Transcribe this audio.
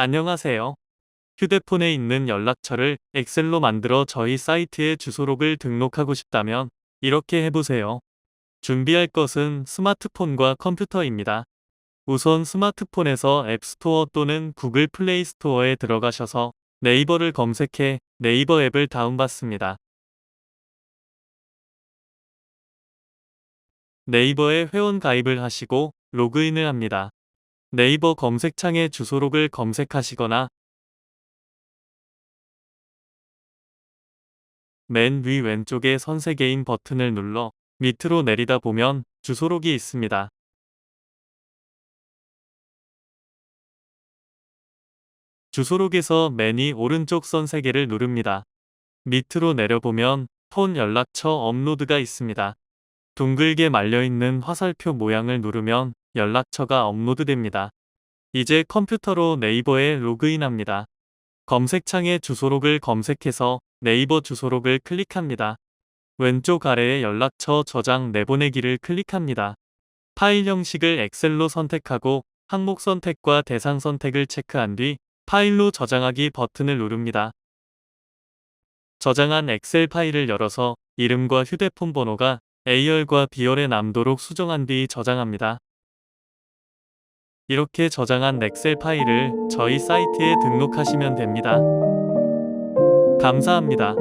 안녕하세요. 휴대폰에 있는 연락처를 엑셀로 만들어 저희 사이트에 주소록을 등록하고 싶다면 이렇게 해보세요. 준비할 것은 스마트폰과 컴퓨터입니다. 우선 스마트폰에서 앱스토어 또는 구글 플레이 스토어에 들어가셔서 네이버를 검색해 네이버 앱을 다운받습니다. 네이버에 회원 가입을 하시고 로그인을 합니다. 네이버 검색창에 주소록을 검색하시거나 맨 위 왼쪽에 선세개인 버튼을 눌러 밑으로 내리다 보면 주소록이 있습니다. 주소록에서 맨위 오른쪽 선 3개를 누릅니다. 밑으로 내려보면 폰 연락처 업로드가 있습니다. 둥글게 말려있는 화살표 모양을 누르면 연락처가 업로드됩니다. 이제 컴퓨터로 네이버에 로그인합니다. 검색창에 주소록을 검색해서 네이버 주소록을 클릭합니다. 왼쪽 아래에 연락처 저장 내보내기를 클릭합니다. 파일 형식을 엑셀로 선택하고 항목 선택과 대상 선택을 체크한 뒤 파일로 저장하기 버튼을 누릅니다. 저장한 엑셀 파일을 열어서 이름과 휴대폰 번호가 A열과 B열에 남도록 수정한 뒤 저장합니다. 이렇게 저장한 엑셀 파일을 저희 사이트에 등록하시면 됩니다. 감사합니다.